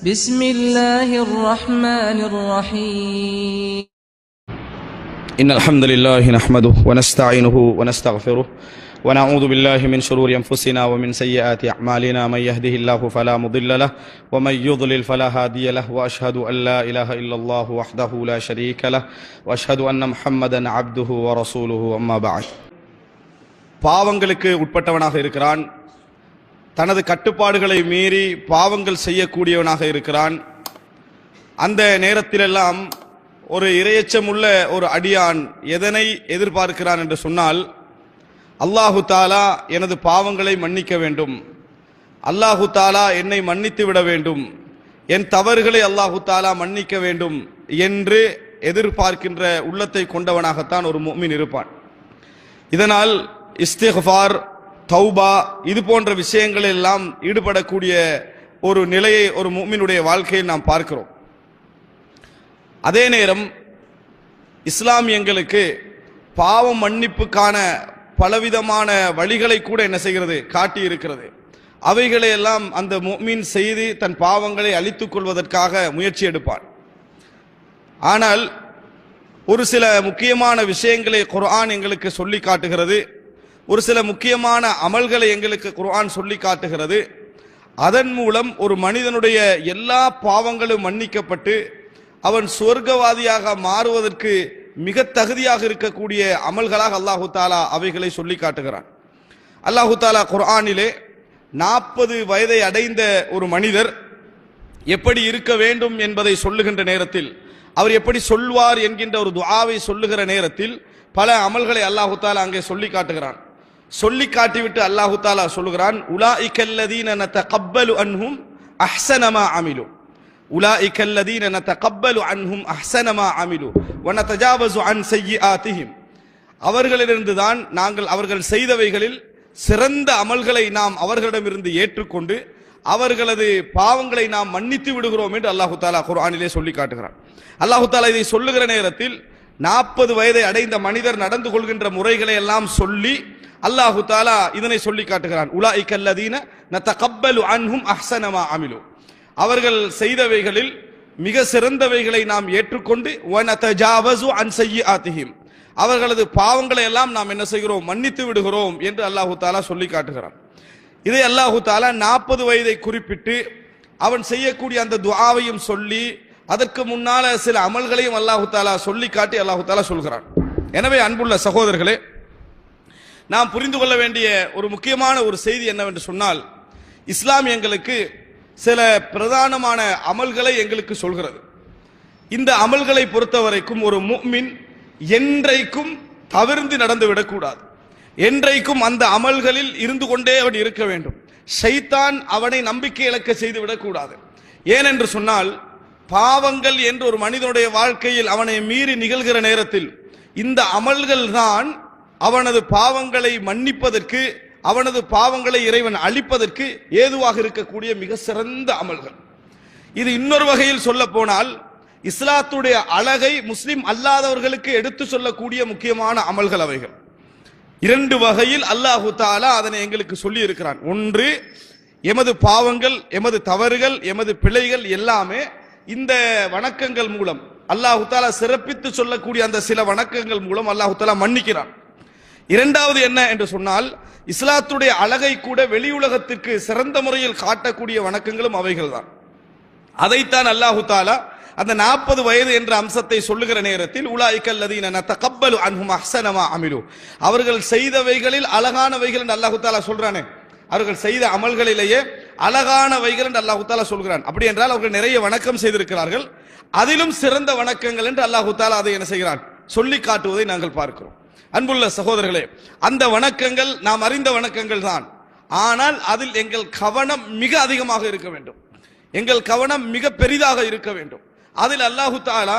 بسم الله الرحمن الرحيم إن الحمد لله نحمده ونستعينه ونستغفره ونعوذ بالله من شرور أنفسنا ومن سيئات أعمالنا من يهده الله فلا مضل له ومن يضلل فلا هادي له وأشهد أن لا إله إلا الله وحده لا شريك له وأشهد أن محمدا عبده ورسوله أما بعد பாவங்களுக்கு உட்பட்டவனாக இருக்கிறான் தனது கட்டுப்பாடுகளை மீறி பாவங்கள் செய்யக்கூடியவனாக இருக்கிறான். அந்த நேரத்திலெல்லாம் ஒரு இரையச்சமுள்ள ஒரு அடியான் எதனை எதிர்பார்க்கிறான் என்று சொன்னால் அல்லாஹு தாலா எனது பாவங்களை மன்னிக்க வேண்டும். அல்லாஹு தாலா என்னை மன்னித்து விட வேண்டும். என் தவறுகளை அல்லாஹு தாலா மன்னிக்க வேண்டும் என்று எதிர்பார்க்கின்ற உள்ளத்தை கொண்டவனாகத்தான் ஒரு மொமின் இருப்பான். இதனால் இஸ்திஃபார் தௌபா இது போன்ற விஷயங்களில் எல்லாம் ஈடுபடக்கூடிய ஒரு நிலையை ஒரு மூமினுடைய வாழ்க்கையில் நாம் பார்க்கிறோம். அதே நேரம் இஸ்லாம் எங்களுக்கு பாவம் மன்னிப்புக்கான பலவிதமான வழிகளை கூட என்ன செய்கிறது? காட்டி இருக்கிறது அவைகளை எல்லாம் அந்த மீன் செய்து தன் பாவங்களை அழித்துக் கொள்வதற்காக முயற்சி எடுப்பான். ஆனால் ஒரு சில முக்கியமான விஷயங்களை குர்ஆன் எங்களுக்கு சொல்லி காட்டுகிறது. ஒரு சில முக்கியமான அமல்களை எங்களுக்கு குர்ஆன் சொல்லி காட்டுகிறது. அதன் மூலம் ஒரு மனிதனுடைய எல்லா பாவங்களும் மன்னிக்கப்பட்டு அவன் சொர்க்கவாதியாக மாறுவதற்கு மிக தகுதியாக இருக்கக்கூடிய அமல்களாக அல்லாஹு தாலா அவைகளை சொல்லி காட்டுகிறான். அல்லாஹு தாலா குர்ஆனிலே நாற்பது வயதை அடைந்த ஒரு மனிதர் எப்படி இருக்க வேண்டும் என்பதை சொல்லுகின்ற நேரத்தில் அவர் எப்படி சொல்வார் என்கின்ற ஒரு துஆவை சொல்லுகிற நேரத்தில் பல அமல்களை அல்லாஹு தாலா அங்கே சொல்லி காட்டுகிறான். சொல்லி காட்டிவிட்டு அல்லாஹு தாலா சொல்லுகிறான் உலாஇக்கல்லதீன நதகப்பலு அன்ஹும் அஹ்சனமா அமிலு. உலாஇக்கல்லதீன நதகப்பலு அன்ஹும் அஹ்சனமா அமிலு. வனதஜாவசு அன் செய்யிஆத்திஹிம் அவர்களிலிருந்து தான் நாங்கள் அவர்கள் செய்தவைகளில் சிறந்த அமல்களை நாம் அவர்களிடமிருந்து ஏற்றுக்கொண்டு அவர்களது பாவங்களை நாம் மன்னித்து விடுகிறோம் என்று அல்லாஹு தாலா குர்ஆனிலே சொல்லி காட்டுகிறான். அல்லாஹு தாலா இதை சொல்லுகிற நேரத்தில் நாற்பது வயதை அடைந்த மனிதர் நடந்து கொள்கின்ற முறைகளை எல்லாம் சொல்லி அல்லாஹு தாலா இதனை சொல்லி காட்டுகிறான். உலாஇக்கல்லதீன நதகப்பலு அன்ஹும் அஹ்சனமா அமிலு. அவர்கள் செய்தவைகளில் மிக சிறந்தவைகளை நாம் ஏற்றுக்கொண்டு வனதஜாவசு அன் செய்யிஆத்திஹிம் அவர்களது பாவங்களை எல்லாம் நாம் என்ன செய்கிறோம்? மன்னித்து விடுகிறோம் என்று அல்லாஹு தாலா சொல்லி காட்டுகிறான். இதை அல்லாஹு தாலா நாற்பது வயதை குறிப்பிட்டு அவன் செய்யக்கூடிய அந்த துவாவையும் சொல்லி அதற்கு முன்னால சில அமல்களையும் அல்லாஹு தாலா சொல்லி காட்டி அல்லாஹு தாலா சொல்கிறான். எனவே அன்புள்ள சகோதரர்களே நாம் புரிந்து கொள்ள வேண்டிய ஒரு முக்கியமான ஒரு செய்தி என்னவென்று சொன்னால் இஸ்லாம் எங்களுக்கு சில பிரதானமான அமல்களை எங்களுக்கு சொல்கிறது. இந்த அமல்களை பொறுத்தவரைக்கும் ஒரு முஃமின் என்றைக்கும் தவிர்ந்து நடந்து விடக்கூடாது. என்றைக்கும் அந்த அமல்களில் இருந்து கொண்டே அவன் இருக்க வேண்டும். ஷைத்தான் அவனை நம்பிக்கை இழக்க செய்து விடக்கூடாது. ஏனென்று சொன்னால் பாவங்கள் என்று ஒரு மனிதனுடைய வாழ்க்கையில் அவனை மீறி நிகழ்கிற நேரத்தில் இந்த அமல்கள் தான் அவனது பாவங்களை மன்னிப்பதற்கு அவனது பாவங்களை இறைவன் அழிப்பதற்கு ஏதுவாக இருக்கக்கூடிய மிக சிறந்த அமல்கள். இது இன்னொரு வகையில் சொல்ல போனால் இஸ்லாத்துடைய அழகை முஸ்லிம் அல்லாதவர்களுக்கு எடுத்து சொல்லக்கூடிய முக்கியமான அமல்கள் அவைகள். இரண்டு வகையில் அல்லாஹு தாலா அதனை எங்களுக்கு சொல்லி இருக்கிறான் ஒன்று எமது பாவங்கள் எமது தவறுகள் எமது பிழைகள் எல்லாமே இந்த வணக்கங்கள் மூலம் அல்லாஹு தாலா சிறப்பித்து சொல்லக்கூடிய அந்த சில வணக்கங்கள் மூலம் அல்லாஹு தாலா மன்னிக்கிறான். இரண்டாவது என்ன என்று சொன்னால் இஸ்லாத்துடைய அழகை கூட வெளியுலகத்திற்கு சிறந்த முறையில் காட்டக்கூடிய வணக்கங்களும் அவைகள் தான் அதைத்தான் அல்லாஹு தாலா அந்த நாற்பது வயது என்ற அம்சத்தை சொல்லுகிற நேரத்தில் உலாய்க்கல்லதீன நதகப்பலு அன்ஹும் அஹ்ஸனமா அமிலு. அவர்கள் செய்தவைகளில் அழகானவைகள் என்று அல்லாஹு தாலா சொல்றானே. அவர்கள் செய்த அமல்களிலேயே அழகானவைகள் என்று அல்லாஹு தாலா சொல்கிறான். அப்படி என்றால் அவர்கள் நிறைய வணக்கம் செய்திருக்கிறார்கள். அதிலும் சிறந்த வணக்கங்கள் என்று அல்லாஹு தாலா அதை என்ன செய்கிறான்? சொல்லி காட்டுவதை நாங்கள் பார்க்கிறோம். அன்புள்ள சகோதரர்களே அந்த வணக்கங்கள் நாம் அறிந்த வணக்கங்கள் தான். ஆனால் அதில் எங்கள் கவனம் மிக அதிகமாக இருக்க வேண்டும். எங்கள் கவனம் மிக பெரிதாக இருக்க வேண்டும். அதில் அல்லாஹு தாலா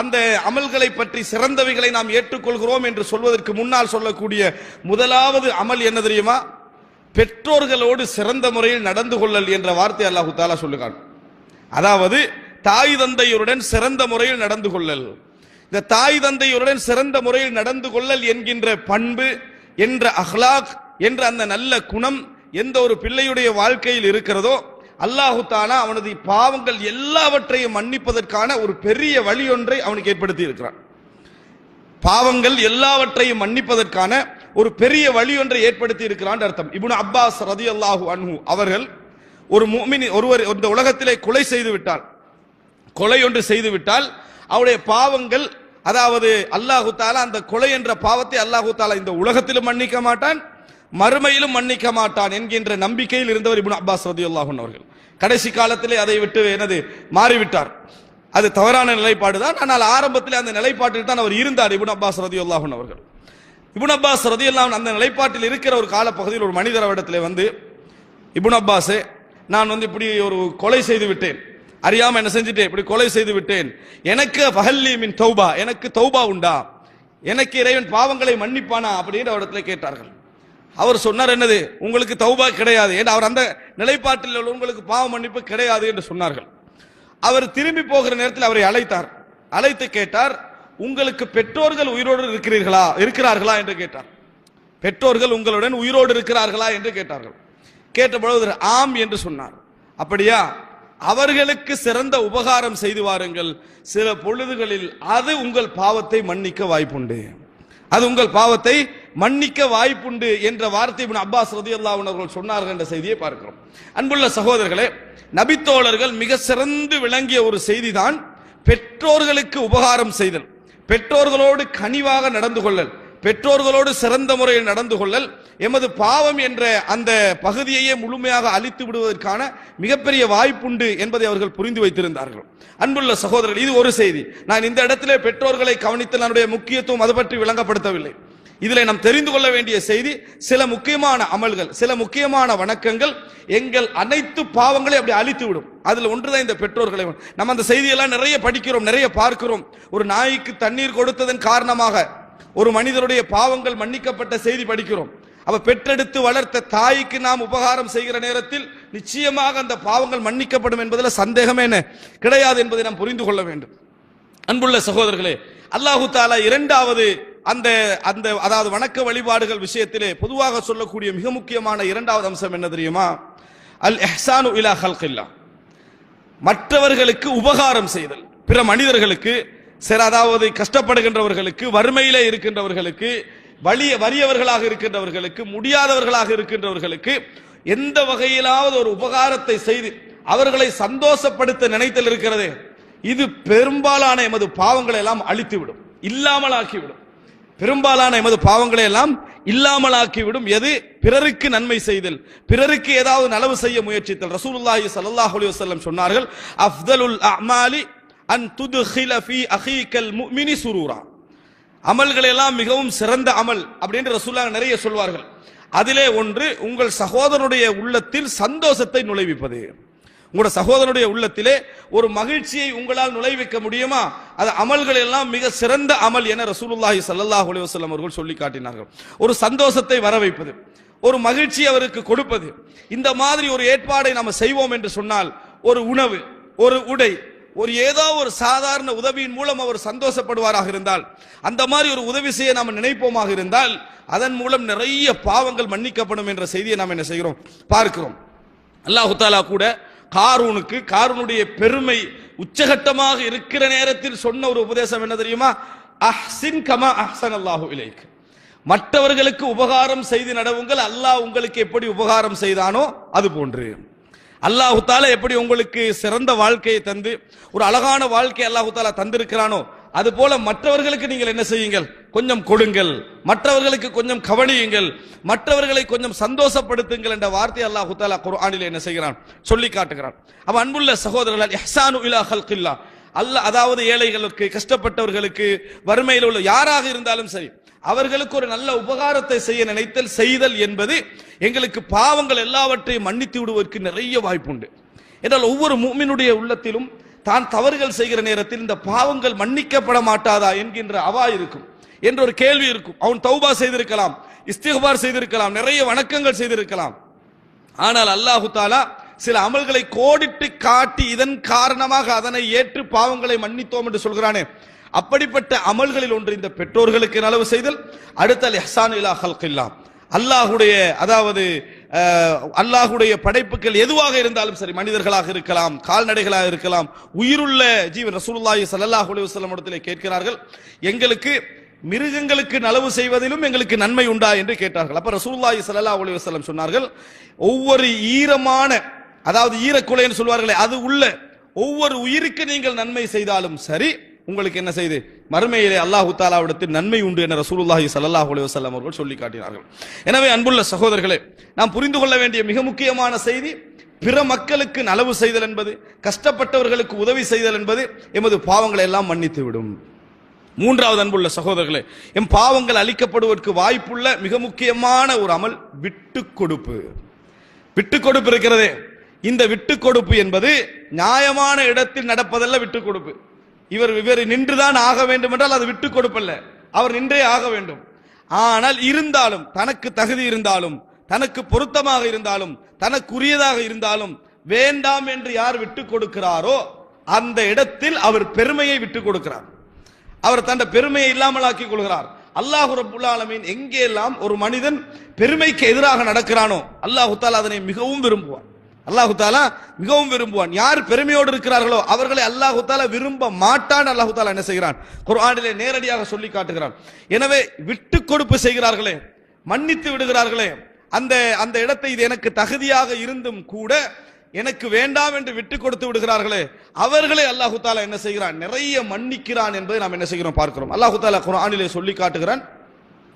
அந்த அமல்களை பற்றி சிறந்தவைகளை நாம் ஏற்றுக்கொள்கிறோம் என்று சொல்வதற்கு முன்னால் சொல்லக்கூடிய முதலாவது அமல் என்ன தெரியுமா? பெற்றோர்களோடு சிறந்த முறையில் நடந்து கொள்ளல் என்ற வார்த்தை அல்லாஹு தாலா சொல்லுகிறான். அதாவது தாய் தந்தையருடன் சிறந்த முறையில் நடந்து கொள்ளல். இந்த தாய் தந்தையருடன் சிறந்த முறையில் நடந்து கொள்ளல் என்கின்ற பண்பு என்ற அஹ்லாக் என்ற அந்த நல்ல குணம் எந்த ஒரு பிள்ளையுடைய வாழ்க்கையில் இருக்கிறதோ அல்லாஹு தானா அவனது பாவங்கள் எல்லாவற்றையும் மன்னிப்பதற்கான ஒரு பெரிய வழி ஒன்றை அவனுக்கு ஏற்படுத்தி இருக்கிறான் பாவங்கள் எல்லாவற்றையும் மன்னிப்பதற்கான ஒரு பெரிய வழி ஒன்றை ஏற்படுத்தி இருக்கிறான் அர்த்தம். இபுன் அப்பாஸ் ரதி அல்லாஹு அன்ஹு அவர்கள் ஒரு முமினி ஒருவர் இந்த உலகத்திலே கொலை செய்து விட்டால் கொலை ஒன்று செய்து விட்டால் அவருடைய பாவங்கள் அதாவது அல்லாஹு தாலா அந்த கொலை என்ற பாவத்தை அல்லாஹு தாலா இந்த உலகத்திலும் மன்னிக்க மாட்டான் மறுமையிலும் மன்னிக்க மாட்டான் என்கின்ற நம்பிக்கையில் இருந்தவர் இபுன் அப்பாஸ் ரதியல்லாஹு அவர்கள். கடைசி காலத்திலே அதை விட்டு எனது மாறிவிட்டார். அது தவறான நிலைப்பாடு தான் ஆனால் ஆரம்பத்தில் அந்த நிலைப்பாட்டில் தான் அவர் இருந்தார் இபுன் அப்பாஸ் ரதியல்லாஹு அவர்கள். இபுன் அப்பாஸ் ரதியல்லாஹு அந்த நிலைப்பாட்டில் இருக்கிற ஒரு காலப்பகுதியில் ஒரு மனிதர் வந்து இபுன் அப்பாஸே நான் வந்து இப்படி ஒரு கொலை செய்து விட்டேன். அறியாம என்ன செஞ்சுட்டேன்? இப்படி கொலை செய்து விட்டேன். எனக்கு பகல்லி மின் தௌபா எனக்கு தௌபா உண்டா? எனக்கு இறைவன் பாவங்களை மன்னிப்பானா? அப்படின்னு இடத்துல கேட்டார்கள். அவர் சொன்னார் என்னது? உங்களுக்கு தௌபா கிடையாது. ஏன்னா அவர் அந்த நிலைப்பாட்டில் உள்ள உங்களுக்கு பாவ மன்னிப்பு கிடையாது என்று சொன்னார்கள். அவர் திரும்பி போகிற நேரத்தில் அவரை அழைத்தார். அழைத்து கேட்டார் உங்களுக்கு பெற்றோர்கள் உயிரோடு இருக்கிறீர்களா? இருக்கிறார்களா? என்று கேட்டார். பெற்றோர்கள் உங்களுடன் உயிரோடு இருக்கிறார்களா? என்று கேட்டார்கள். கேட்டபொழுது ஆம் என்று சொன்னார். அப்படியா? அவர்களுக்கு சிறந்த உபகாரம் செய்து வாருங்கள். சில பொழுதுகளில் அது உங்கள் பாவத்தை மன்னிக்க வாய்ப்புண்டு. அது உங்கள் பாவத்தை மன்னிக்க வாய்ப்புண்டு என்ற வார்த்தை அப்பாஸ் ரதி அன்ஹு சொன்னார்கள் என்ற செய்தியை பார்க்கிறோம். அன்புள்ள சகோதரர்களே நபித்தோழர்கள் மிக சிறந்து விளங்கிய ஒரு செய்திதான் பெற்றோர்களுக்கு உபகாரம் செய்தல். பெற்றோர்களோடு கனிவாக நடந்து கொள்ளல். பெற்றோர்களோடு சிறந்த முறையில் நடந்து கொள்ளல். எமது பாவம் என்ற அந்த பகுதியையே முழுமையாக அழித்து விடுவதற்கான மிகப்பெரிய வாய்ப்புண்டு என்பதை அவர்கள் புரிந்து வைத்திருந்தார்கள். அன்புள்ள சகோதரர்கள் இது ஒரு செய்தி. நான் இந்த இடத்திலே பெற்றோர்களை கவனித்தல் அதனுடைய முக்கியத்துவம் அது பற்றி விளங்கப்படுத்தவில்லை. இதில் நாம் தெரிந்து கொள்ள வேண்டிய செய்தி சில முக்கியமான அமல்கள் சில முக்கியமான வணக்கங்கள் எங்கள் அனைத்து பாவங்களையும் அப்படி அழித்து விடும். அதில் ஒன்றுதான் இந்த பெற்றோர்களை நம்ம அந்த செய்தியெல்லாம் நிறைய படிக்கிறோம் நிறைய பார்க்கிறோம். ஒரு நாய்க்கு தண்ணீர் கொடுத்ததன் காரணமாக ஒரு மனிதருடைய பாவங்கள் மன்னிக்கப்பட்ட செய்தி படிக்கிறோம். அப்ப பெற்றெடுத்து வளர்த்த தாய்க்கு நாம் உபகாரம் செய்கிற நேரத்தில் நிச்சயமாக அந்த பாவங்கள் மன்னிக்கப்படும் என்பதில் சந்தேகமே என்ன? கிடையாது என்பதை நாம் புரிந்து கொள்ள வேண்டும். அன்புள்ள சகோதரர்களே அல்லாஹு தாலா இரண்டாவது அந்த அந்த அதாவது வணக்க வழிபாடுகள் விஷயத்திலே பொதுவாக சொல்லக்கூடிய மிக முக்கியமான இரண்டாவது அம்சம் என்ன தெரியுமா? அல் எஹ்சானு இலா ஹல்கில்லா மற்றவர்களுக்கு உபகாரம் செய்தல். பிற மனிதர்களுக்கு சில அதாவது கஷ்டப்படுகின்றவர்களுக்கு வறுமையிலே இருக்கின்றவர்களுக்கு வலிய வறியவர்களாக இருக்கின்றவர்களுக்கு முடியாதவர்களாக இருக்கின்றவர்களுக்கு எந்த வகையிலாவது ஒரு உபகாரத்தை செய்து அவர்களை சந்தோஷப்படுத்த நினைத்தல் இருக்கிறதே. இது பெரும்பாலான எமது பாவங்களை எல்லாம் அழித்துவிடும் இல்லாமலாக்கிவிடும். பெரும்பாலான எமது பாவங்களை எல்லாம் இல்லாமலாக்கிவிடும். எது? பிறருக்கு நன்மை செய்தல். பிறருக்கு ஏதாவது நலவு செய்ய முயற்சித்தல். ரசூலுல்லாஹி ஸல்லல்லாஹு அலி வசல்லம் சொன்னார்கள் அஃதலுல் அமாலி அன் துது ஹிலஃபி அஹீக்கல் முஃமினி சுரூரா. அமல்கள் எல்லாம் மிகவும் சிறந்த அமல் அப்படின்னு ரசூல்லா நிறைய சொல்வார்கள். அதிலே ஒன்று உங்கள் சகோதரனுடைய உள்ளத்தில் சந்தோஷத்தை நுழைவிப்பது. உங்களோட சகோதரனுடைய உள்ளத்திலே ஒரு மகிழ்ச்சியை உங்களால் நுழைவிக்க முடியுமா? அது அமல்கள் எல்லாம் மிக சிறந்த அமல் என ரசூலுல்லாஹி சல்லாஹ் அலுவலம் அவர்கள் சொல்லி காட்டினார்கள். ஒரு சந்தோஷத்தை வர வைப்பது ஒரு மகிழ்ச்சி அவருக்கு கொடுப்பது. இந்த மாதிரி ஒரு ஏற்பாடை நாம் செய்வோம் என்று சொன்னால் ஒரு உணவு ஒரு உடை ஒரு ஏதோ ஒரு சாதாரண உதவியின் மூலம் அவர் சந்தோஷப்படுவாராக இருந்தால் அந்த மாதிரி ஒரு உதவி செய்ய நாம் நினைப்போமாக இருந்தால் அதன் மூலம் நிறைய பாவங்கள் மன்னிக்கப்படும் என்ற செய்தியை நாம் என்ன செய்கிறோம்? பார்க்கிறோம். அல்லாஹு தாலா கூட காரூனுக்கு காரூனுடைய பெருமை உச்சகட்டமாக இருக்கிற நேரத்தில் சொன்ன ஒரு உபதேசம் என்ன தெரியுமா? அஹ்சின் கமா அஹ்சன் அல்லாஹு இலைக்கு மற்றவர்களுக்கு உபகாரம் செய்து நடவுங்கள் அல்லாஹ் உங்களுக்கு எப்படி உபகாரம் செய்தானோ அது போன்று. அல்லாஹு தாலா எப்படி உங்களுக்கு சிறந்த வாழ்க்கையை தந்து ஒரு அழகான வாழ்க்கை அல்லாஹு தாலா தந்திருக்கிறானோ அது போல மற்றவர்களுக்கு நீங்கள் என்ன செய்யுங்கள்? கொஞ்சம் கொடுங்கள். மற்றவர்களுக்கு கொஞ்சம் கவனியுங்கள். மற்றவர்களை கொஞ்சம் சந்தோஷப்படுத்துங்கள் என்ற வார்த்தை அல்லாஹு தாலா குர்ஆனில் என்ன செய்கிறான்? சொல்லி காட்டுகிறான். அவன் அன்புள்ள சகோதரர்கள் எஹ்சானு இலா ஹல்கில்லா. அல்ல அதாவது ஏழைகளுக்கு கஷ்டப்பட்டவர்களுக்கு வறுமையில் உள்ள யாராக இருந்தாலும் சரி அவர்களுக்கு ஒரு நல்ல உபகாரத்தை செய்ய நினைத்தல் செய்தல் என்பது எங்களுக்கு பாவங்கள் எல்லாவற்றையும் மன்னித்து விடுவதற்கு நிறைய வாய்ப்புண்டு. என்றால் ஒவ்வொரு மூமினுடைய உள்ளத்திலும் தான் தவறுகள் செய்கிற நேரத்தில் இந்த பாவங்கள் மன்னிக்கப்பட மாட்டாதா என்கின்ற அவா இருக்கும். என்ற ஒரு கேள்வி இருக்கும். அவன் தௌபா செய்திருக்கலாம் இஸ்திகபார் செய்திருக்கலாம் நிறைய வணக்கங்கள் செய்திருக்கலாம். ஆனால் அல்லாஹு தாலா சில அமல்களை கோடிட்டு காட்டி இதன் காரணமாக அதனை ஏற்று பாவங்களை மன்னித்தோம் என்று சொல்கிறானே. அப்படிப்பட்ட அமல்களில் ஒன்று இந்த பெற்றோர்களுக்கு நலவு செய்தல். அடுத்த இஹ்சான் இலா அல்லாஹுடைய அதாவது அல்லாஹுடைய படைப்புகள் எதுவாக இருந்தாலும் சரி மனிதர்களாக இருக்கலாம் கால்நடைகளாக இருக்கலாம் உயிருள்ள ஜீவன் ரசூலுல்லாஹி சல்லாஹ் அலைஹி இடத்திலே கேட்கிறார்கள். எங்களுக்கு மிருகங்களுக்கு நலவு செய்வதிலும் எங்களுக்கு நன்மை உண்டா என்று கேட்டார்கள். அப்ப ரசூல்லாஹி ஸல்லல்லாஹு அலைஹி வஸல்லம் சொன்னார்கள் ஒவ்வொரு ஈரமான அதாவது ஈரக்குலைன்னு சொல்வார்களே அது உள்ள ஒவ்வொரு உயிருக்கு நீங்கள் நன்மை செய்தாலும் சரி உங்களுக்கு என்ன செய்து? மறுமையிலே அல்லாஹு தாலாவிடத்தில் நன்மை உண்டு என ரசூலுல்லாஹி சல்லாஹ் அலுவலம் அவர்கள் சொல்லி காட்டினார்கள். எனவே அன்புள்ள சகோதரர்களே நாம் புரிந்து கொள்ள வேண்டிய மிக முக்கியமான செய்தி பிற மக்களுக்கு நலவு செய்தல் என்பது கஷ்டப்பட்டவர்களுக்கு உதவி செய்தல் என்பது எமது பாவங்களை எல்லாம் மன்னித்து விடும் மூன்றாவது அன்புள்ள சகோதரர்களே எம் பாவங்கள் அளிக்கப்படுவதற்கு வாய்ப்புள்ள மிக முக்கியமான ஒரு அமல் விட்டு கொடுப்பு. விட்டு கொடுப்பு இருக்கிறதே. இந்த விட்டு கொடுப்பு என்பது நியாயமான இடத்தில் நடப்பதல்ல விட்டு கொடுப்பு. இவர் இவர் நின்றுதான் ஆக வேண்டும் என்றால் அது விட்டு கொடுப்பல்ல. அவர் நின்றே ஆக வேண்டும். ஆனால் இருந்தாலும் தனக்கு தகுதி இருந்தாலும் தனக்கு பொருத்தமாக இருந்தாலும் தனக்குரியதாக இருந்தாலும் வேண்டாம் என்று யார் விட்டு கொடுக்கிறாரோ அந்த இடத்தில் அவர் பெருமையை விட்டு கொடுக்கிறார். அவர் தன் பெருமையை இல்லாமலாக்கிக் கொள்கிறார். அல்லாஹு ரபுல்லாலமீன் ஆலமீன் எங்கெல்லாம் ஒரு மனிதன் பெருமைக்கு எதிராக நடக்கிறானோ அல்லாஹு தாலா அதனை மிகவும் விரும்புவான். அல்லாஹு தாலா மிகவும் விரும்புவான். யார் பெருமையோடு இருக்கிறார்களோ அவர்களை அல்லாஹு தாலா விரும்ப மாட்டான் அல்லாஹு தாலா என்ன செய்கிறான்? குர்ஆனிலே நேரடியாக சொல்லி காட்டுகிறான். எனவே விட்டு கொடுப்பு செய்கிறார்களே மன்னித்து விடுகிறார்களே அந்த அந்த இடத்தை இது எனக்கு தகுதியாக இருந்தும் கூட எனக்கு வேண்டாம் என்று விட்டு கொடுத்து விடுகிறார்களே அவர்களை அல்லாஹு தாலா என்ன செய்கிறான்? நிறைய மன்னிக்கிறான் என்பதை நாம் என்ன செய்கிறோம்? பார்க்கிறோம். அல்லாஹு தாலா குர்ஆனிலே சொல்லி காட்டுகிறான்.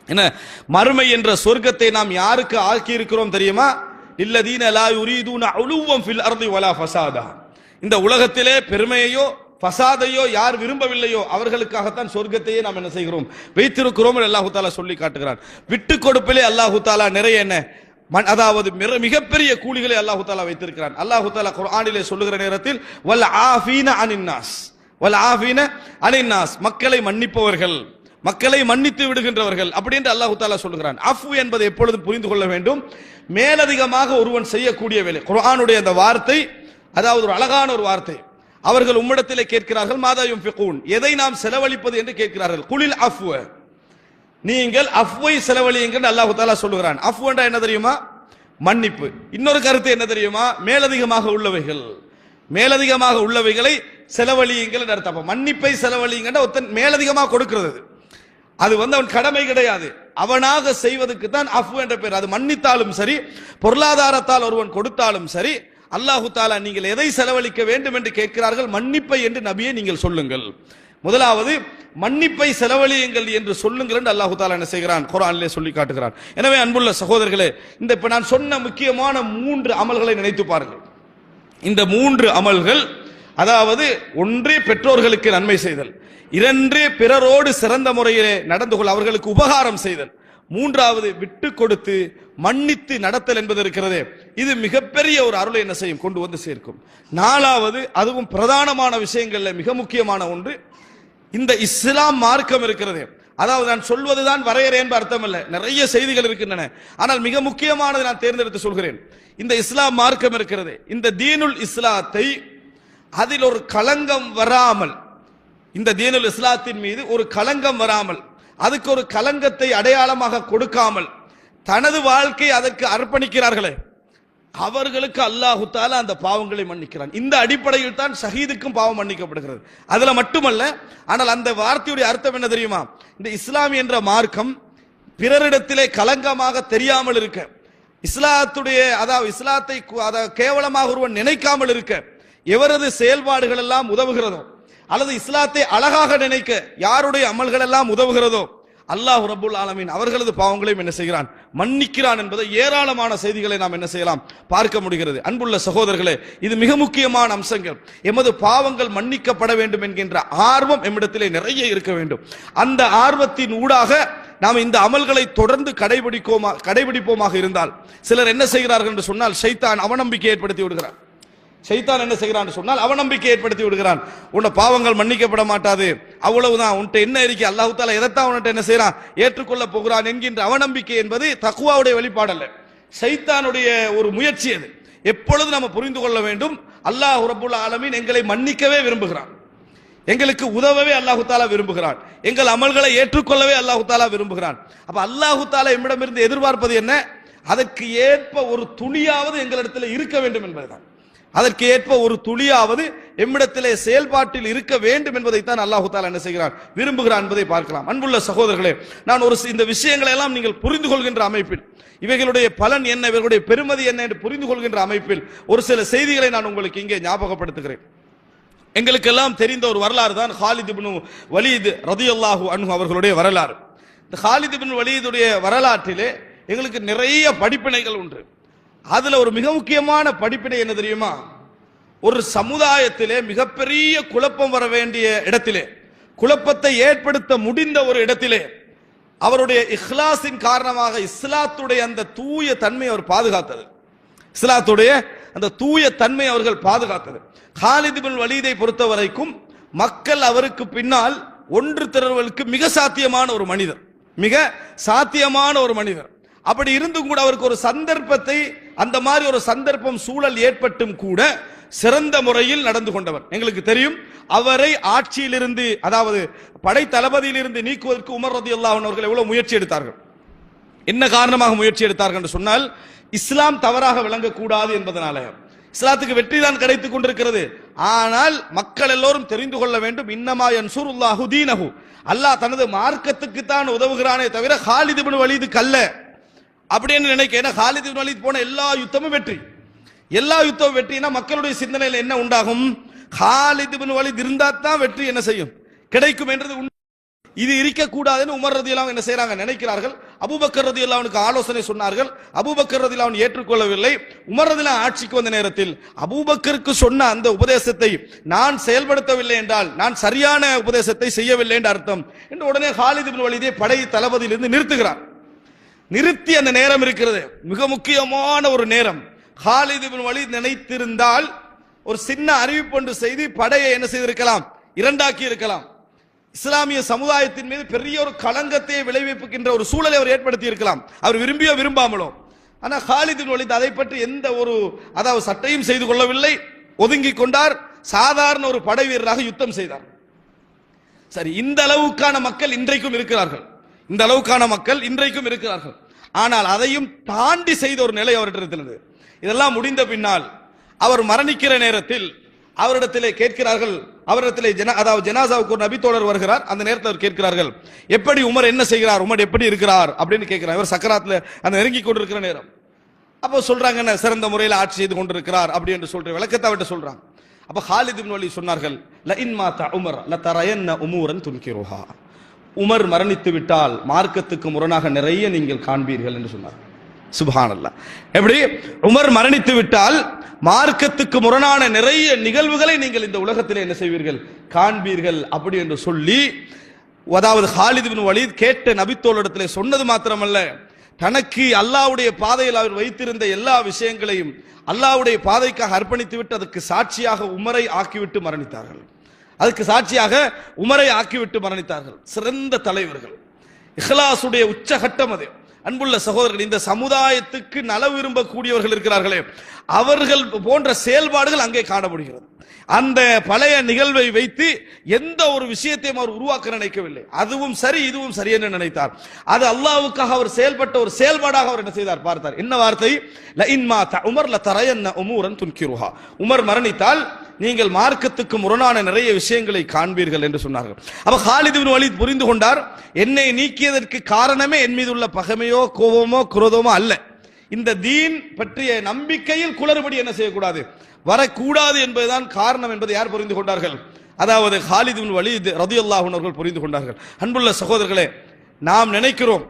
என்ன மறுமை என்ற சொர்க்கத்தை நாம் யாருக்கு ஆக்கி இருக்கிறோம் தெரியுமா? இல்லதீன லா யுரீதுன உலுவம் ஃபில் அர்தி வலா ஃபசாதா. இந்த உலகத்திலே பெருமையையோ பசாதையோ யார் விரும்பவில்லையோ அவர்களுக்காகத்தான் சொர்க்கத்தையே நாம் என்ன செய்கிறோம்? வைத்திருக்கிறோம் அல்லாஹு தாலா சொல்லி காட்டுகிறான். விட்டு கொடுப்பிலே அல்லாஹு தாலா நிறைய என்ன? அதாவது மிக- மிகப்பெரிய கூலிகளை அல்லாஹு தாலா வைத்திருக்கிறான். அல்லாஹு தாலா குரானிலே சொல்லுகிற நேரத்தில் வல் ஆஃபீன அனின்னாஸ் வல் ஆஃபீன அனின்னாஸ் மக்களை மன்னிப்பவர்கள். மக்களை மன்னித்து விடுகின்றவர்கள் அப்படி என்று அல்லாஹு தாலா சொல்கிறான் அஃபு என்பதை எப்பொழுதும் புரிந்து கொள்ள வேண்டும். மேலதிகமாக ஒருவன் செய்யக்கூடிய வேலை. குரானுடைய அந்த வார்த்தை அதாவது ஒரு அழகான ஒரு வார்த்தை. அவர்கள் உம்மிடத்திலே கேட்கிறார்கள் மாதாயும் ஃபிகூன் எதை நாம் செலவழிப்பது? என்று கேட்கிறார்கள். குளில் அஃப்வ நீங்கள் அஃப்வை செலவழியுங்கள் அல்லாஹு தாலா சொல்லுகிறான். அஃப்வண்டா என்ன தெரியுமா? மன்னிப்பு. இன்னொரு கருத்து என்ன தெரியுமா? மேலதிகமாக உள்ளவைகள். மேலதிகமாக உள்ளவைகளை செலவழியுங்கள் அர்த்தம். மன்னிப்பை செலவழியுங்கன்ற ஒருத்தன் மேலதிகமாக கொடுக்கிறது. அது. வந்து அவன் கடமை கிடையாது. அவனாக செய்வதற்கு தான் அஃபு என்ற பேர் அது மன்னித்தாலும் சரி பொருளாதாரத்தால் ஒருவன் கொடுத்தாலும் சரி அல்லாஹு தாலா நீங்கள் எதை செலவழிக்க வேண்டும் என்று கேட்கிறார்கள்? மன்னிப்பை என்று நபியை நீங்கள் சொல்லுங்கள். முதலாவது மன்னிப்பை செலவழியுங்கள் என்று சொல்லுங்கள் என்று அல்லாஹு தாலா என்ன செய்கிறான்? குரானிலே சொல்லி காட்டுகிறான். எனவே அன்புள்ள சகோதரர்களே இந்த இப்ப நான் சொன்ன முக்கியமான மூன்று அமல்களை நினைத்து பாருங்கள். இந்த மூன்று அமல்கள் அதாவது ஒன்றே பெற்றோர்களுக்கு நன்மை செய்தல். இரண்டு பிறரோடு சிறந்த முறையிலே நடந்து கொள்ள அவர்களுக்கு உபகாரம் செய்தல். மூன்றாவது விட்டு கொடுத்து மன்னித்து நடத்தல் என்பது இருக்கிறதே. இது மிகப்பெரிய ஒரு அருளை என்ன செய்யும்? கொண்டு வந்து சேர்க்கும். நாலாவது அதுவும் பிரதானமான விஷயங்கள்ல மிக முக்கியமான ஒன்று இந்த இஸ்லாம் மார்க்கம் இருக்கிறது. அதாவது நான் சொல்வதுதான் வரையறை என்பது அர்த்தம் இல்லை நிறைய செய்திகள் இருக்கின்றன. ஆனால் மிக முக்கியமானதை நான் தேர்ந்தெடுத்து சொல்கிறேன். இந்த இஸ்லாம் மார்க்கம் இருக்கிறது. இந்த தீனுல் இஸ்லாத்தை அதில் ஒரு களங்கம் வராமல் இந்த தீனுல் இஸ்லாத்தின் மீது ஒரு களங்கம் வராமல் அதுக்கு ஒரு களங்கத்தை அடையாளமாக கொடுக்காமல் தனது வாழ்க்கையை அதற்கு அர்ப்பணிக்கிறார்களே அவர்களுக்கு அல்லாஹு தாலா அந்த பாவங்களை மன்னிக்கிறான். இந்த அடிப்படையில் தான் ஷஹீதுக்கும் பாவம் மன்னிக்கப்படுகிறது. அதுல மட்டுமல்ல ஆனால் அந்த வார்த்தையுடைய அர்த்தம் என்ன தெரியுமா? இந்த இஸ்லாம் என்ற மார்க்கம் பிறரிடத்திலே கலங்கமாக தெரியாமல் இருக்க இஸ்லாத்துடைய அதாவது இஸ்லாத்தை அதை கேவலமாக ஒருவன் நினைக்காமல் இருக்க எவரது செயல்பாடுகள் எல்லாம் உதவுகிறதோ அல்லது இஸ்லாத்தை அழகாக நினைக்க யாருடைய அமல்கள் எல்லாம் உதவுகிறதோ அல்லாஹ் ரபுல் ஆலமீன் அவர்களது பாவங்களையும் என்ன செய்கிறான்? மன்னிக்கிறான் என்பதை ஏராளமான செய்திகளை நாம் என்ன செய்யலாம்? பார்க்க முடிகிறது. அன்புள்ள சகோதரர்களே இது மிக முக்கியமான அம்சங்கள். எமது பாவங்கள் மன்னிக்கப்பட வேண்டும் என்கின்ற ஆர்வம் எம்மிடத்திலே நிறைய இருக்க வேண்டும். அந்த ஆர்வத்தின் ஊடாக நாம் இந்த அமல்களை தொடர்ந்து கடைபிடிக்கோமா கடைபிடிப்போமாக இருந்தால் சிலர் என்ன செய்கிறார்கள் என்று சொன்னால் ஷைத்தான் அவநம்பிக்கை ஏற்படுத்தி விடுகிறார். சைத்தான் என்ன செய்கிறான் சொன்னால் அவநம்பிக்கை ஏற்படுத்தி விடுகிறான். உன்னை பாவங்கள் மன்னிக்கப்பட மாட்டாது. அவ்வளவுதான். உன்ட்ட என்ன இருக்கு? அல்லாஹு தாலா எதைத்தான் உன்கிட்ட என்ன செய்யறான் ஏற்றுக்கொள்ள போகிறான் என்கின்ற அவநம்பிக்கை என்பது தக்குவாவுடைய வெளிப்பாடல்ல சைத்தானுடைய ஒரு முயற்சி அது. எப்பொழுது நம்ம புரிந்து கொள்ள வேண்டும்? அல்லாஹ் ரபுல் ஆலமின் எங்களை மன்னிக்கவே விரும்புகிறான். எங்களுக்கு உதவவே அல்லாஹு தாலா விரும்புகிறான். எங்கள் அமல்களை ஏற்றுக்கொள்ளவே அல்லாஹு தாலா விரும்புகிறான். அப்ப அல்லாஹு தாலா எம்மிடமிருந்து எதிர்பார்ப்பது என்ன? அதற்கு ஏற்ப ஒரு துணியாவது எங்களிடத்தில் இருக்க வேண்டும் என்பதுதான். அதற்கு ஏற்ப ஒரு துளியாவது எம்மிடத்திலே செயல்பாட்டில் இருக்க வேண்டும் என்பதைத்தான் அல்லாஹு தாலா என்ன செய்கிறான் விரும்புகிறான் என்பதை பார்க்கலாம். அன்புள்ள சகோதரர்களே நான் ஒரு இந்த விஷயங்களை எல்லாம் நீங்கள் புரிந்து கொள்கின்ற அமைப்பில் இவைகளுடைய பலன் என்ன இவர்களுடைய பெருமதி என்ன என்று புரிந்து கொள்கின்ற அமைப்பில் ஒரு சில செய்திகளை நான் உங்களுக்கு இங்கே ஞாபகப்படுத்துகிறேன். எங்களுக்கெல்லாம் தெரிந்த ஒரு வரலாறு தான் ஹாலித் இப்னு வலீத் ரதியல்லாஹு அன்ஹு அவர்களுடைய வரலாறு. இந்த ஹாலித் இப்னு வலீதுடைய வரலாற்றிலே எங்களுக்கு நிறைய படிப்பினைகள் உண்டு. அதுல ஒரு மிக முக்கியமான படிப்பினை என்ன தெரியுமா? ஒரு சமுதாயத்திலே மிகப்பெரிய குழப்பம் வர வேண்டிய இடத்திலே குழப்பத்தை ஏற்படுத்த முடிந்த ஒரு இடத்திலே அவருடைய இஹ்லாஸின் காரணமாக இஸ்லாத்துடைய அந்த தூய தன்மை அவர் பாதுகாத்தது. இஸ்லாத்துடைய அந்த தூய தன்மை அவர்கள் பாதுகாத்தது. ஹாலித் பின் வலீதை பொறுத்த வரைக்கும் மக்கள் அவருக்கு பின்னால் ஒன்று திரள்வதற்கு மிக சாத்தியமான ஒரு மனிதர். மிக சாத்தியமான ஒரு மனிதர். அப்படி இருந்தும் கூட அவருக்கு ஒரு சந்தர்ப்பத்தை அந்த மாதிரி ஒரு சந்தர்ப்பம் சூழல் ஏற்பட்டும் கூட சிறந்த முறையில் நடந்து கொண்டவர். எங்களுக்கு தெரியும் அவரை ஆட்சியிலிருந்து அதாவது படை தளபதியிலிருந்து நீக்குவதற்கு உமர் ரதி அல்லாஹன் அவர்கள் எவ்வளவு முயற்சி எடுத்தார்கள். என்ன காரணமாக முயற்சி எடுத்தார்கள் என்று சொன்னால் இஸ்லாம் தவறாக விளங்கக்கூடாது என்பதனால. இஸ்லாத்துக்கு வெற்றி தான் கிடைத்துக் கொண்டிருக்கிறது. ஆனால் மக்கள் எல்லோரும் தெரிந்து கொள்ள வேண்டும் இன்னமா யன்சுருல்லாஹு தீனஹு. அல்லாஹ் தனது மார்க்கத்துக்கு தான் உதவுகிறானே தவிர ஹாலிதிபின் இப்னு கல்ல அல்ல. அப்படின்னு நினைக்க? ஏன்னா ஹாலித் இப்னு வலித் போன எல்லா யுத்தமும் வெற்றி. எல்லா யுத்தமும் வெற்றினா மக்களுடைய சிந்தனையில் என்ன உண்டாகும்? ஹாலித் இப்னு வலீத் இருந்தா தான் வெற்றி என்ன செய்யும்? கிடைக்கும் என்றது உண்மை. இது இருக்கக்கூடாதுன்னு உமர் ரதியெல்லாம் என்ன செய்யறாங்க நினைக்கிறார்கள். அபுபக்கர் ரதி அவனுக்கு ஆலோசனை சொன்னார்கள். அபுபக்கர் ரதி அவன் ஏற்றுக்கொள்ளவில்லை. உமர் ரதிலா ஆட்சிக்கு வந்த நேரத்தில் அபூபக்கருக்கு சொன்ன அந்த உபதேசத்தை நான் செயல்படுத்தவில்லை என்றால் நான் சரியான உபதேசத்தை செய்யவில்லை என்று அர்த்தம். என்று உடனே ஹாலித் வலிதே படை தளபதியிலிருந்து நிறுத்துகிறார். நிறுத்தி அந்த நேரம் இருக்கிறது. மிக முக்கியமான ஒரு நேரம். ஹாலித் வழி நினைத்திருந்தால் ஒரு சின்ன அறிவிப்பு ஒன்று செய்து படையை என்ன செய்திருக்கலாம்? இரண்டாக்கி இருக்கலாம். இஸ்லாமிய சமுதாயத்தின் மீது பெரிய ஒரு களங்கத்தை விளைவிப்புகின்ற ஒரு சூழலை அவர் ஏற்படுத்தி இருக்கலாம். அவர் விரும்பியோ விரும்பாமலோ. ஆனால் ஹாலிதின் இப்னு அதை பற்றி எந்த ஒரு அதாவது சட்டையும் செய்து கொள்ளவில்லை. ஒதுங்கி கொண்டார். சாதாரண ஒரு படை வீரராக யுத்தம் செய்தார். சரி இந்த அளவுக்கான மக்கள் இன்றைக்கும் இருக்கிறார்கள். இந்த அளவுக்கான மக்கள் இன்றைக்கும் இருக்கிறார்கள். ஆனால் அதையும் தாண்டி செய்த ஒரு நிலை அவரிடத்திலிருந்து இதெல்லாம் முடிந்த பின்னால் அவர் மரணிக்கிற நேரத்தில் அவரிடத்திலே கேட்கிறார்கள். அவரிடத்திலே ஜன அதாவது ஜனாசாவுக்கு ஒரு நபித்தோழர் வருகிறார். அந்த நேரத்தில் அவர் கேட்கிறார்கள் எப்படி உமர் என்ன செய்கிறார்? உமர் எப்படி இருக்கிறார்? அப்படின்னு கேட்கிறார். இவர் சக்கராத்தில் அந்த நெருங்கி கொண்டிருக்கிற நேரம். அப்போ சொல்றாங்க என்ன சிறந்த முறையில் ஆட்சி செய்து கொண்டிருக்கிறார் அப்படி என்று சொல்ற விளக்கத்தை அவர்கிட்ட சொல்றாங்க. அப்போ ஹாலித் இப்னு சொன்னார்கள் ல இன் மாதா உமர் ல தரயன்ன உமூரன் துன்கிருஹா. உமர் மரணித்து விட்டால் மார்க்கத்துக்கு முரணாக நிறைய நீங்கள் காண்பீர்கள் என்று சொன்னார். சுபஹானல்லாஹ் எப்படி? உமர் மரணித்து விட்டால் மார்க்கத்துக்கு முரணான நிறைய நிகழ்வுகளை நீங்கள் இந்த உலகத்தில் என்ன செய்வீர்கள்? காண்பீர்கள் அப்படி என்று சொல்லி அதாவது ஹாலித் பின் வலீத் கேட்ட நபித்தோளிடத்தில் சொன்னது மாத்திரமல்ல. தனக்கு அல்லாவுடைய பாதையில் அவர் வைத்திருந்த எல்லா விஷயங்களையும் அல்லாவுடைய பாதைக்காக அர்ப்பணித்து விட்டு அதற்கு சாட்சியாக உமரை ஆக்கிவிட்டு மரணித்தார்கள். அதுக்கு சாட்சியாக உமரை ஆக்கிவிட்டு மரணித்தார்கள். சிறந்த தலைவர்கள். இஹ்லாசுடைய உச்சகட்டம் அது. அன்புள்ள சகோதரர்கள் இந்த சமுதாயத்துக்கு நல விரும்பக்கூடியவர்கள் இருக்கிறார்களே. அவர்கள் போன்ற செயல்பாடுகள் அங்கே காணப்படுகிறது. அந்த பழைய நிகழ்வை வைத்து எந்த ஒரு விஷயத்தையும் அவர் உருவாக்க நினைக்கவில்லை. அதுவும் சரி இதுவும் சரி என்று நினைத்தார். அது அல்லாவுக்காக அவர் செயல்பட்ட ஒரு செயல்பாடாக அவர் என்ன செய்தார்? பார்த்தார். என்ன வார்த்தை? உமர் ல தரையன்ன உமூரன் துன்கிருஹா. உமர் மரணித்தால் நீங்கள் மார்க்கத்துக்கு முரணான நிறைய விஷயங்களை காண்பீர்கள் என்று சொன்னார்கள். அப்ப ஹாலித் வழி புரிந்து கொண்டார் என்னை நீக்கியதற்கு காரணமே என் மீது உள்ள பகைமையோ கோபமோ குரோதமோ அல்ல. இந்த தீன் பற்றிய நம்பிக்கையில் குளறுபடி என்ன செய்யக்கூடாது? வரக்கூடாது என்பதுதான் காரணம் என்பதை யார் புரிந்து கொண்டார்கள்? அதாவது ஹாலித் வழி வலீத் ரதியுல்லாஹு புரிந்து கொண்டார்கள். அன்புள்ள சகோதரர்களே நாம் நினைக்கிறோம்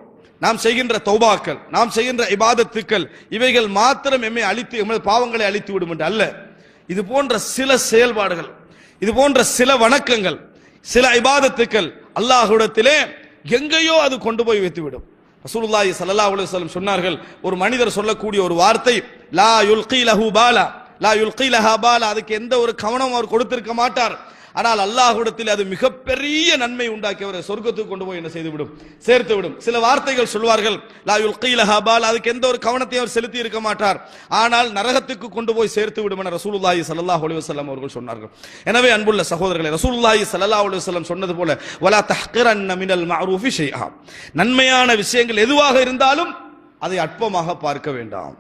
நாம் செய்கின்ற தௌபாக்கள் நாம் செய்கின்ற இபாதத்துக்கள் இவைகள் மாத்திரம் எம்மை அழித்து எமது பாவங்களை அழித்து விடும் என்று அல்ல. இது போன்ற சில செயல்பாடுகள் இது போன்ற சில வணக்கங்கள் சில ஐபாதத்துக்கள் அல்லாஹுடத்திலே எங்கேயோ அது கொண்டு போய் வைத்துவிடும். ரசூலுல்லாஹி ஸல்லல்லாஹு அலைஹி வஸல்லம் சொன்னார்கள் ஒரு மனிதர் சொல்லக்கூடிய ஒரு வார்த்தை லா யுல்கி லஹு பாலா லா யுல்கி லஹா பாலா அதுக்கு எந்த ஒரு கவனம் அவர் கொடுத்திருக்க மாட்டார். ஆனால் அல்லாஹுடத்தில் அது மிகப்பெரிய நன்மை உண்டாக்கி அவரை சொர்க்கத்துக்கு கொண்டு போய் என்ன செய்துவிடும்? சேர்த்துவிடும். சேர்த்து விடும் சில வார்த்தைகள் சொல்வார்கள் லாயுல் கீலஹாபால் அதுக்கு எந்த ஒரு கவனத்தையும் அவர் செலுத்தி இருக்க மாட்டார். ஆனால் நரகத்துக்கு கொண்டு போய் சேர்த்து விடும் என ரசூலுல்லாஹி சல்லாஹ் அலுவலம் அவர்கள் சொன்னார்கள். எனவே அன்புள்ள சகோதரர்களை ரசூலுல்லாஹி சல்லாஹ் அலுவலம் சொன்னது போல வலா தஹ்கிரன்ன மினல் மஅரூஃபி ஷைஆ. நன்மையான விஷயங்கள் எதுவாக இருந்தாலும் அதை அற்பமாக பார்க்க வேண்டாம்.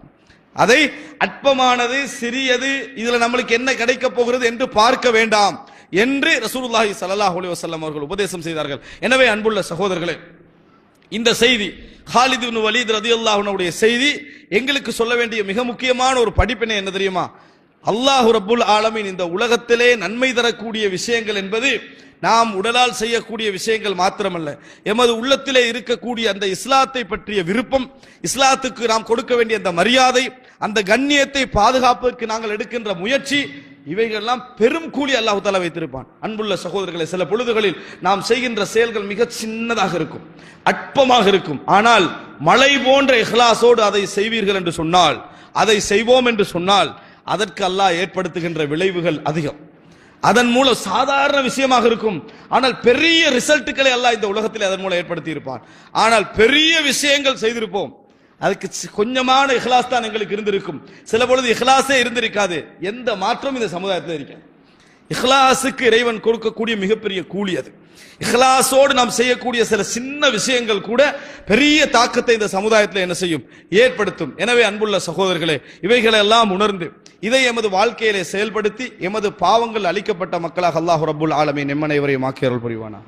அதை அற்பமானது சிறியது இதுல நம்மளுக்கு என்ன கிடைக்க போகிறது என்று பார்க்க வேண்டாம். என்று ரசூலுல்லாஹி சல்லாஹ் அலி வசல்லம் அவர்கள் உபதேசம் செய்தார்கள். எனவே அன்புள்ள சகோதரர்களே இந்த செய்தி ஹாலித் இப்னு வலீத் ரதி அன்ஹுடைய செய்தி எங்களுக்கு சொல்ல வேண்டிய மிக முக்கியமான ஒரு படிப்பினை என்ன தெரியுமா? அல்லாஹ் ரபுல் ஆலமின் இந்த உலகத்திலே நன்மை தரக்கூடிய விஷயங்கள் என்பது நாம் உடலால் செய்யக்கூடிய விஷயங்கள் மாத்திரமல்ல. எமது உள்ளத்திலே இருக்கக்கூடிய அந்த இஸ்லாத்தை பற்றிய விருப்பம் இஸ்லாத்துக்கு நாம் கொடுக்க வேண்டிய அந்த மரியாதை அந்த கண்ணியத்தை பாதுகாப்பதற்கு நாங்கள் எடுக்கின்ற முயற்சி இவைகள்லாம் பெரும் கூலி அல்லாஹு தாலா வைத்திருப்பான். அன்புள்ள சகோதரர்களை சில பொழுதுகளில் நாம் செய்கின்ற செயல்கள் மிக சின்னதாக இருக்கும் அற்பமாக இருக்கும். ஆனால் மழை போன்ற இஹ்லாசோடு அதை செய்வீர்கள் என்று சொன்னால் அதை செய்வோம் என்று சொன்னால் அதற்கு அல்லாஹ் ஏற்படுத்துகின்ற விளைவுகள் அதிகம். அதன் மூலம் சாதாரண விஷயமாக இருக்கும். ஆனால் பெரிய ரிசல்ட்டுகளை அல்லாஹ் இந்த உலகத்தில் அதன் மூலம் ஏற்படுத்தி இருப்பான் ஆனால் பெரிய விஷயங்கள் செய்திருப்போம். அதுக்கு சி- கொஞ்சமான இஹ்லாஸ் தான் எங்களுக்கு இருந்திருக்கும். சில பொழுது இஹ்லாஸே இருந்திருக்காது. எந்த மாற்றமும் இந்த சமுதாயத்தில் இருக்காது இஹ்லாஸுக்கு இறைவன் கொடுக்கக்கூடிய மிகப்பெரிய கூலி அது. இஹ்லாஸோடு நாம் செய்யக்கூடிய சில சின்ன விஷயங்கள் கூட பெரிய தாக்கத்தை இந்த சமுதாயத்தில் என்ன செய்யும்? ஏற்படுத்தும். எனவே அன்புள்ள சகோதரர்களே இவைகளை எல்லாம் உணர்ந்து இதை எமது வாழ்க்கையிலே செயல்படுத்தி எமது பாவங்கள் அளிக்கப்பட்ட மக்களாக அல்லாஹ் ரபுல் ஆலமீன் எம்மனைவரையும் ஆக்கியர்கள் புரிவானா